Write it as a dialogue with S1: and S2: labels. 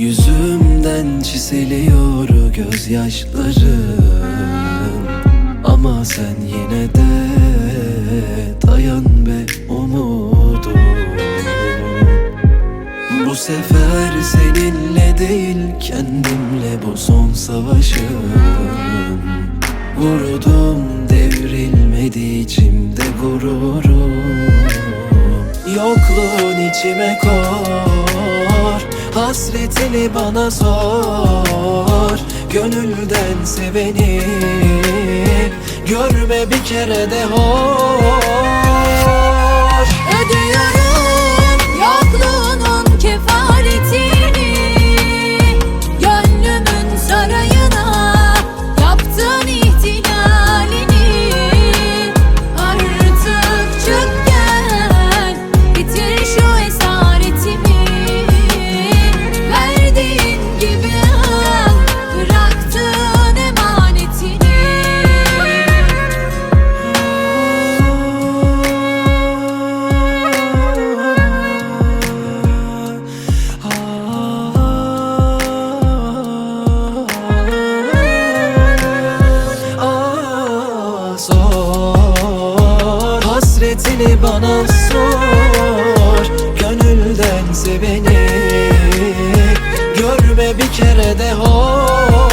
S1: Yüzümden çiseliyor gözyaşlarım Ama sen yine de dayan be umudum Bu sefer seninle değil kendimle bu son savaşım. Vurdum devrilmedi içimde gururum. Yokluğun içime kor Hasretini bana sor Gönülden seveni. Görme bir kere de hor hasretini bana sor. Gönülden seveni Görme bir kere de hor.